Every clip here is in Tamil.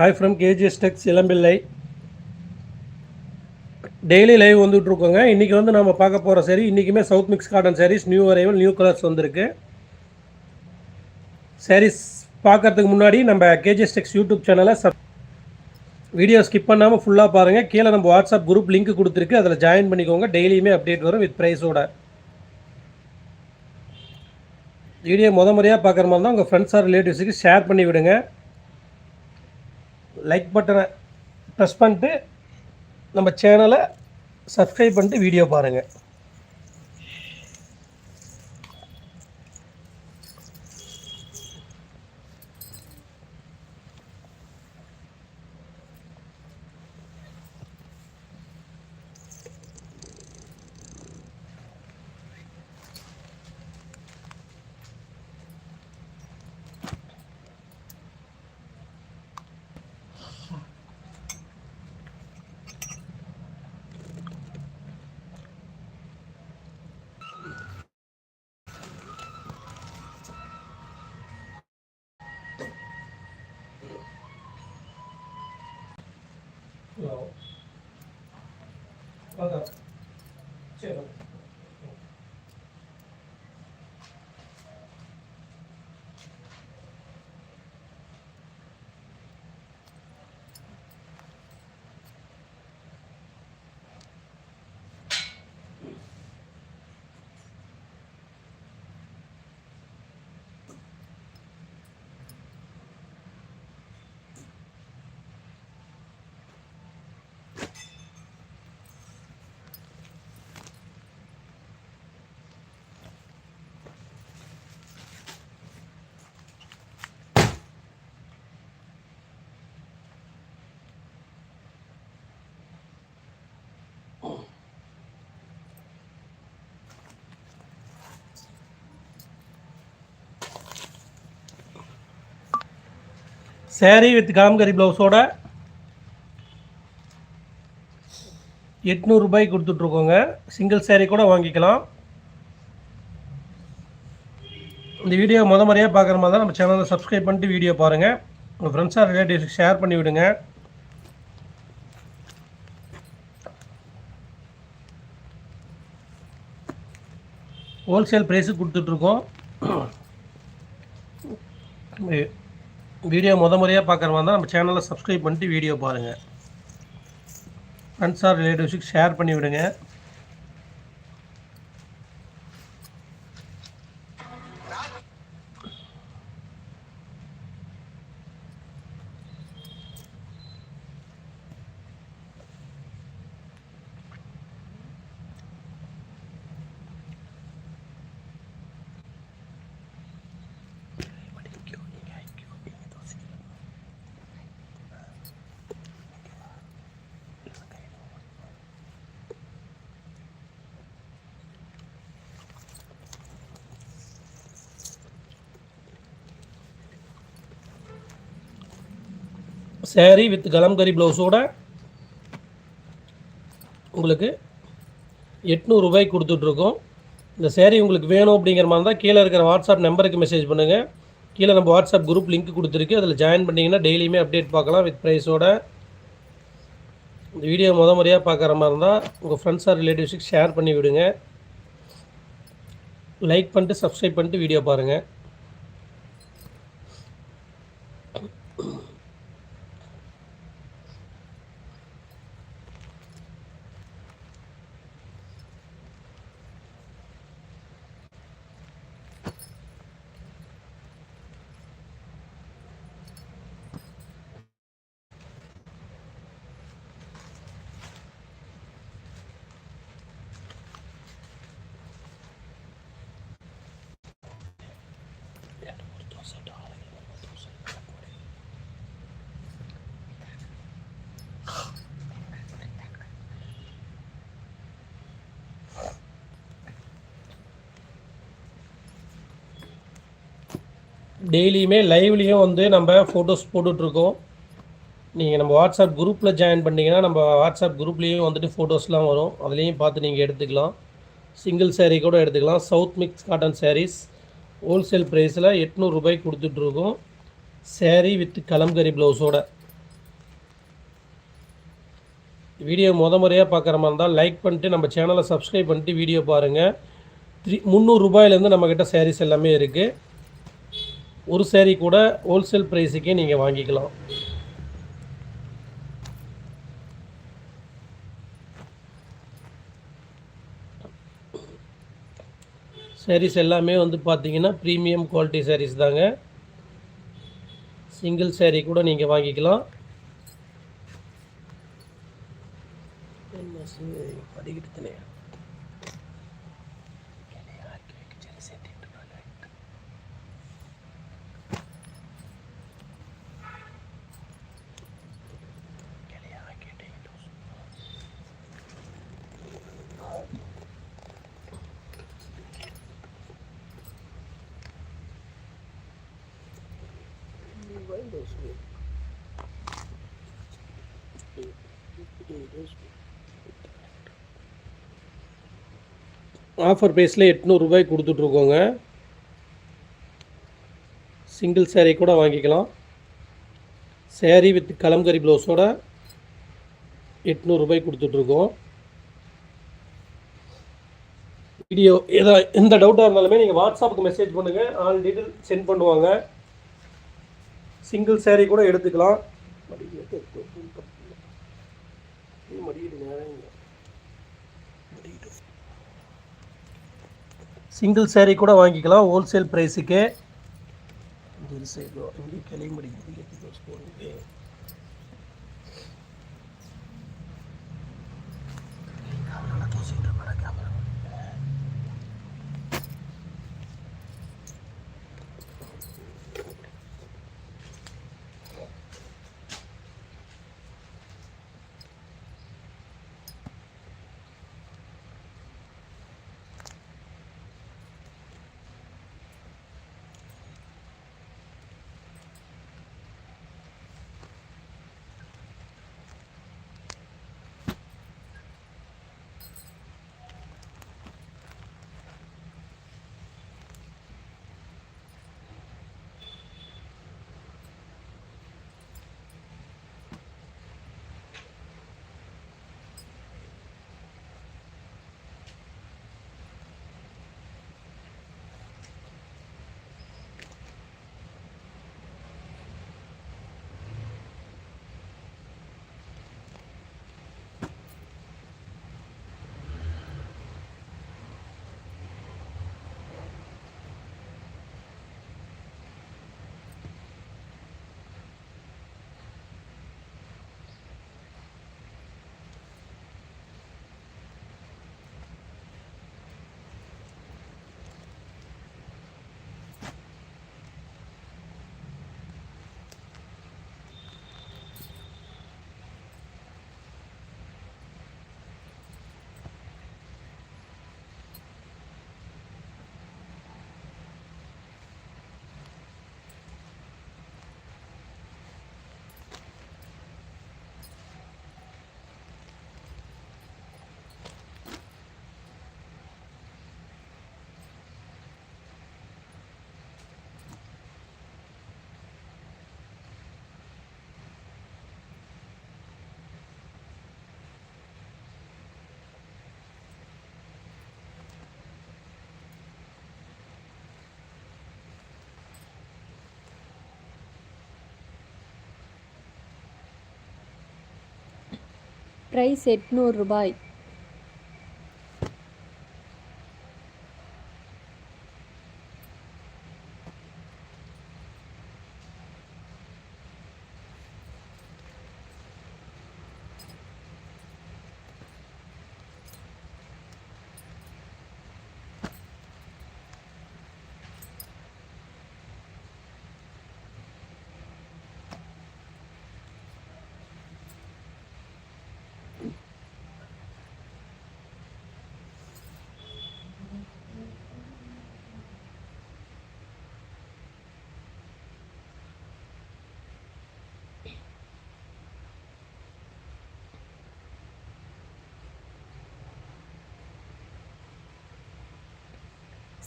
Hi from KGS tex Elampillai daily live வந்துட்டுருக்கோங்க. இன்றைக்கி வந்து நம்ம பார்க்க போகிற சரி இன்றைக்குமே south mix cotton sarees new arrival new colours வந்திருக்கு. சாரீஸ் பார்க்கறதுக்கு முன்னாடி நம்ம கேஜிஎஸ் டெக்ஸ் யூடியூப் சேனலை சப் வீடியோ ஸ்கிப் பண்ணாமல் ஃபுல்லாக பாருங்கள் கீழே நம்ம வாட்ஸ்அப் குரூப் லிங்க் கொடுத்துருக்கு. அதில் ஜாயின் பண்ணிக்கோங்க. டெய்லியுமே அப்டேட் வரும் வித் ப்ரைஸோட வீடியோ முத முறையாக பார்க்குற மாதிரி தான் உங்கள் ஃப்ரெண்ட்ஸ் ஆர் ரிலேட்டிவ்ஸுக்கு ஷேர் பண்ணி விடுங்க. லைக் பட்டனை ப்ரெஸ் பண்ணிட்டு நம்ம சேனலை சப்ஸ்கிரைப் பண்ணிட்டு வீடியோ பாருங்கள் சரி சேரீ வித் காம்கரி ப்ளவுஸோட எட்நூறுபாய் கொடுத்துட்ருக்கோங்க. சிங்கிள் சேரீ கூட வாங்கிக்கலாம். இந்த வீடியோ முத முறையாக பார்க்குற மாதிரி தான் நம்ம சேனலை சப்ஸ்கிரைப் பண்ணிட்டு வீடியோ பாருங்கள் உங்கள் ஃப்ரெண்ட்ஸாக ரிலேட்டிவ்ஸ்க்கு ஷேர் பண்ணி விடுங்க. ஹோல்சேல் ப்ரைஸுக்கு கொடுத்துட்ருக்கோம். வீடியோ முத முறையாக பார்க்குற மாதிரி தான் நம்ம சேனலை சப்ஸ்கிரைப் பண்ணிட்டு வீடியோ பாருங்கள் ஃப்ரெண்ட்ஸ் ஆர் ரிலேட்டிவ்ஸுக்கு ஷேர் பண்ணி விடுங்க சேரீ வித் கலம்கரி ப்ளவுஸோட உங்களுக்கு எட்நூறுபாய் கொடுத்துட்ருக்கோம். இந்த சேரீ உங்களுக்கு வேணும் அப்படிங்கிற மாதிரி தான் கீழே இருக்கிற வாட்ஸ்அப் நம்பருக்கு மெசேஜ் பண்ணுங்கள் கீழே நம்ம வாட்ஸ்அப் குரூப் லிங்க் கொடுத்துருக்கு. அதில் ஜாயின் பண்ணிங்கன்னா டெய்லியுமே அப்டேட் பார்க்கலாம் வித் ப்ரைஸோட இந்த வீடியோ முத முறையாக பார்க்குற மாதிரி இருந்தால் உங்கள் ஃப்ரெண்ட்ஸ் ஆர் ரிலேட்டிவ்ஸுக்கு ஷேர் பண்ணி விடுங்க. லைக் பண்ணிட்டு சப்ஸ்கிரைப் பண்ணிட்டு வீடியோ பாருங்கள் டெய்லியுமே லைவ்லேயும் வந்து நம்ம ஃபோட்டோஸ் போட்டுட்ருக்கோம். நீங்கள் நம்ம வாட்ஸ்அப் குரூப்பில் ஜாயின் பண்ணிங்கன்னா நம்ம வாட்ஸ்அப் குரூப்லேயும் வந்துட்டு ஃபோட்டோஸ்லாம் வரும். அதுலேயும் பார்த்து நீங்கள் எடுத்துக்கலாம். சிங்கிள் சேரீ கூட எடுத்துக்கலாம். South mix cotton sarees wholesale ப்ரைஸில் எட்நூறுபாய் கொடுத்துட்ருக்கோம். சேரீ வித் கலம்கரி ப்ளவுஸோட வீடியோ முத முறையாக பார்க்குற மாதிரி இருந்தால் லைக் பண்ணிட்டு நம்ம சேனலை சப்ஸ்கிரைப் பண்ணிட்டு வீடியோ பாருங்கள் த்ரீ முந்நூறுரூபாயிலேருந்து நம்மக்கிட்ட சாரீஸ் எல்லாமே இருக்குது ஒரு சேரீ கூட ஹோல்சேல் ப்ரைஸுக்கே நீங்கள் வாங்கிக்கலாம். சேரீஸ் எல்லாமே வந்து பார்த்தீங்கன்னா ப்ரீமியம் குவாலிட்டி சேரீஸ் தாங்க. சிங்கிள் சேரீ கூட நீங்கள் வாங்கிக்கலாம். படிக்கிட்டு ஆஃபர் ப்ரைஸில் எட்நூறுபாய் கொடுத்துட்ருக்கோங்க. சிங்கிள் சேரீ கூட வாங்கிக்கலாம். சேரீ வித் கலம்கரி ப்ளவுஸோட எட்நூறுபாய் கொடுத்துட்ருக்கோம். வீடியோ ஏதா எந்த டவுட்டாக இருந்தாலுமே நீங்கள் வாட்ஸ்அப்புக்கு மெசேஜ் பண்ணுங்கள் ஆல் டீட்டெயில் சென்ட் பண்ணுவாங்க. சிங்கிள் சேரீ கூட எடுத்துக்கலாம். சிங்கிள் சேரீ கூட வாங்கிக்கலாம் ஹோல்சேல் ப்ரைஸுக்கு இங்கே சைடு இங்கே கிளம்பி ப்ரைஸ் எட்நூறு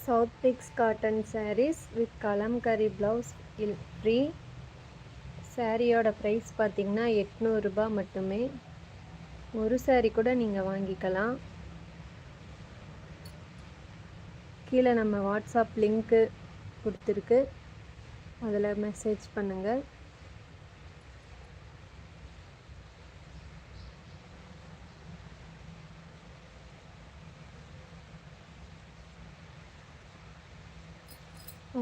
south mix cotton sarees with Kalamkari blouse will free சாரியோட ப்ரைஸ் பார்த்தீங்கன்னா எட்நூறுரூபா மட்டுமே. ஒரு சாரி கூட நீங்கள் வாங்கிக்கலாம். கீழே நம்ம வாட்ஸ்அப் லிங்க்கு கொடுத்துருக்கு. அதில் மெசேஜ் பண்ணுங்கள்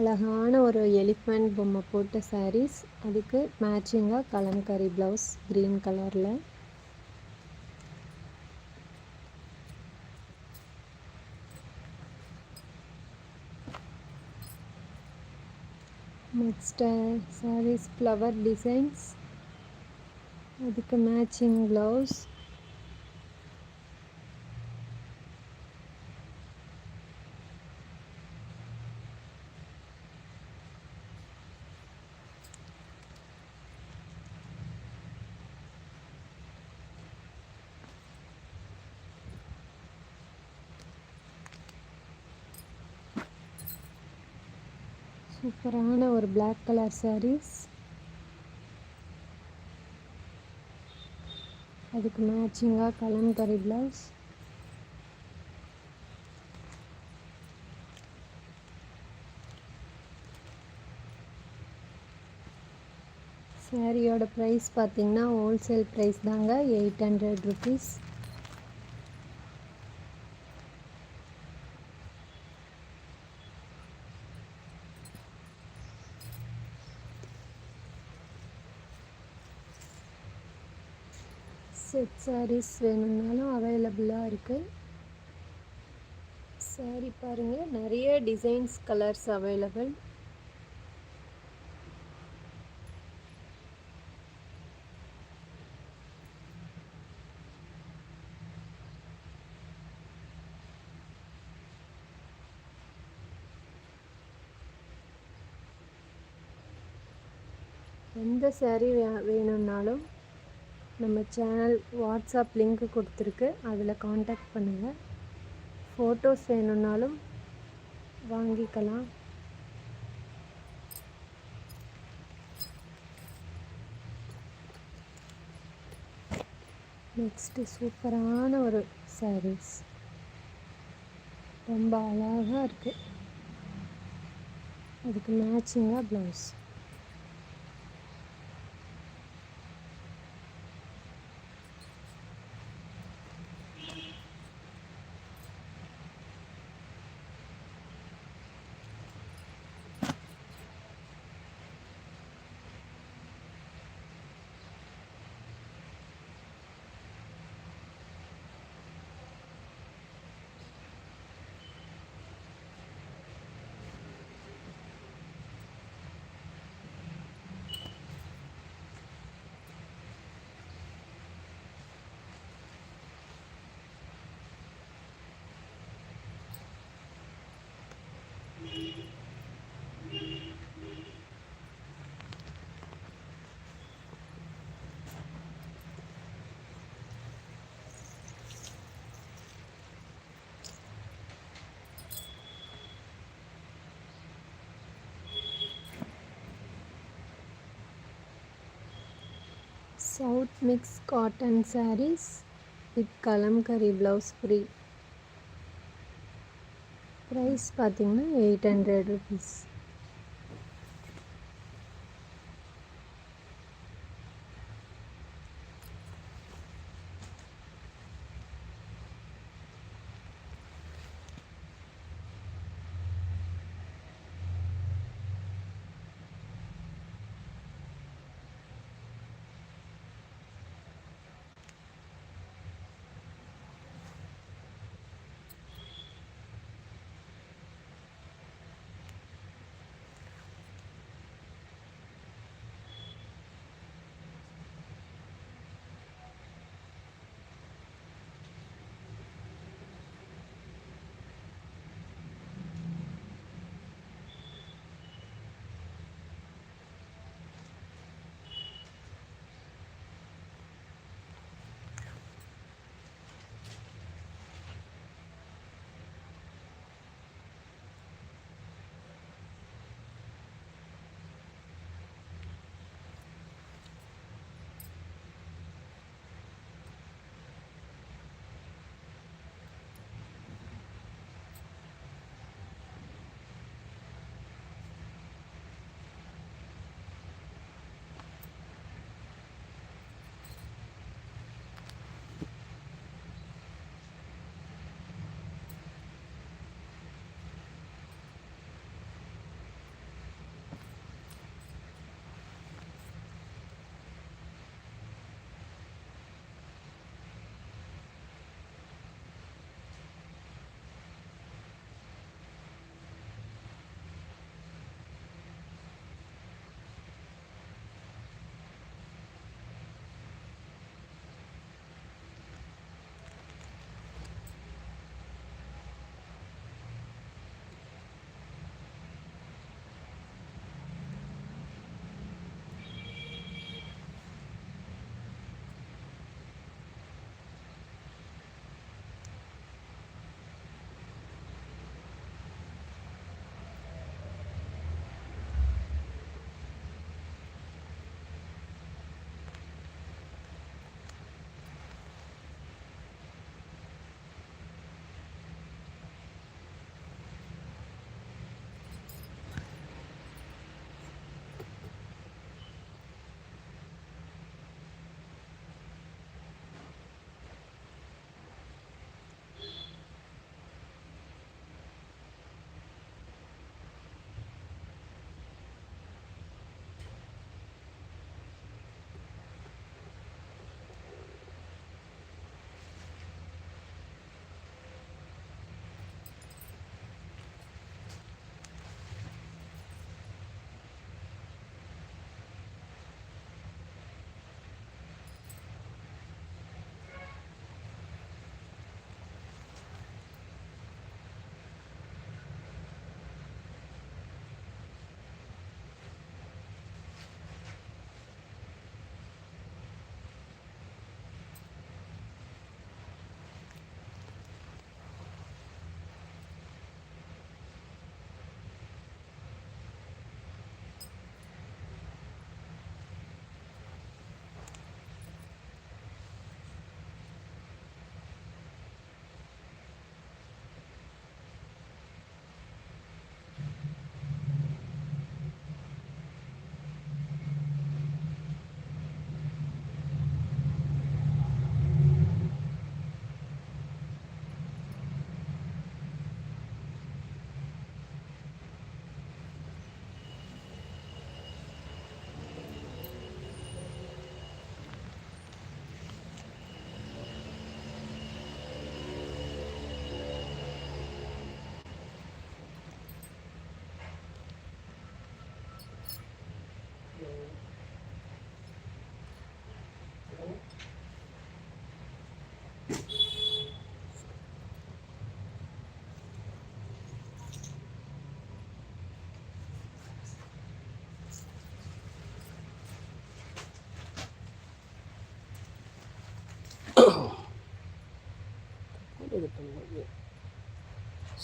அழகான ஒரு எலிஃபண்ட் பொம்மை போட்ட சாரீஸ் அதுக்கு மேட்சிங்காக கலம்கரி ப்ளவுஸ் க்ரீன் கலரில் நெக்ஸ்ட்டு சாரீஸ் ஃப்ளவர் டிசைன்ஸ் அதுக்கு மேட்சிங் ப்ளவுஸ் சூப்பரான ஒரு பிளாக் கலர் சாரீஸ் அதுக்கு மேட்சிங்காக கலம்கரி ப்ளவுஸ் சாரியோட ப்ரைஸ் பார்த்தீங்கன்னா ஹோல்சேல் ப்ரைஸ் தாங்க எயிட் ஹண்ட்ரட் ருபீஸ் சாரீஸ் வேணும்னாலும் அவைலபிளாக இருக்குது சாரி பாருங்கள் நிறைய டிசைன்ஸ் கலர்ஸ் அவைலபிள் எந்த saree வே வேணும்னாலும் நம்ம சேனல் வாட்ஸ்அப் லிங்க் கொடுத்துருக்கு அதில் காண்டாக்ட் பண்ணுங்கள் ஃபோட்டோஸ் வேணும்னாலும் வாங்கிக்கலாம். நெக்ஸ்ட்டு சூப்பரான ஒரு சாரீஸ் ரொம்ப அழகாக இருக்குது அதுக்கு மேட்சிங்காக blouse south mix cotton sarees with Kalamkari blouse free price பார்த்தீங்கன்னா eight hundred rupees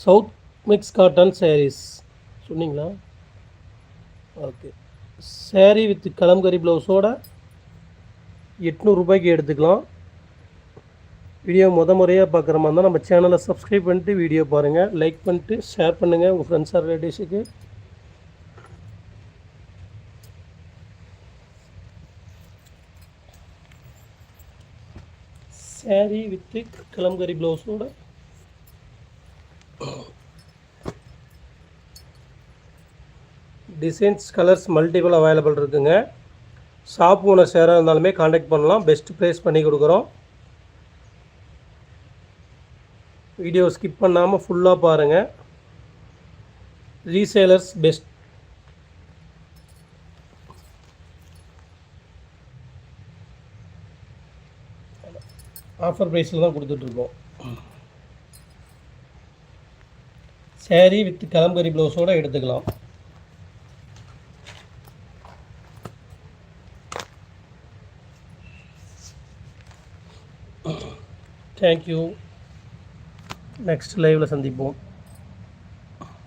south mix cotton sarees சொன்னீங்களா? ஓகே saree வித் கலம்கரி ப்ளவுஸோட எட்நூறுபாய்க்கு எடுத்துக்கலாம். வீடியோ முத முறையாக பார்க்குற மாதிரி இருந்தால் நம்ம சேனலை சப்ஸ்கிரைப் பண்ணிட்டு வீடியோ பாருங்கள் லைக் பண்ணிட்டு ஷேர் பண்ணுங்கள் உங்கள் ஃப்ரெண்ட்ஸ் ஆர் ரிலேட்டிவ்ஸுக்கு saree வித்து கலம்கரி ப்ளவுஸோட டிசைன்ஸ் கலர்ஸ் மல்டிபிள் அவைலபிள் இருக்குங்க. ஷாப் ஓனர் சேராக இருந்தாலுமே காண்டாக்ட் பண்ணலாம். பெஸ்ட் ப்ரைஸ் பண்ணி கொடுக்குறோம். வீடியோ ஸ்கிப் பண்ணாமல் ஃபுல்லாக பாருங்கள் ரீசேலர்ஸ் பெஸ்ட் ஆஃபர் ப்ரைஸில் தான் கொடுத்துட்ருக்கோம். சேரீ வித் கலம்பரி ப்ளவுஸோடு எடுத்துக்கலாம். தேங்க்யூ நெக்ஸ்ட் லைவில் சந்திப்போம்.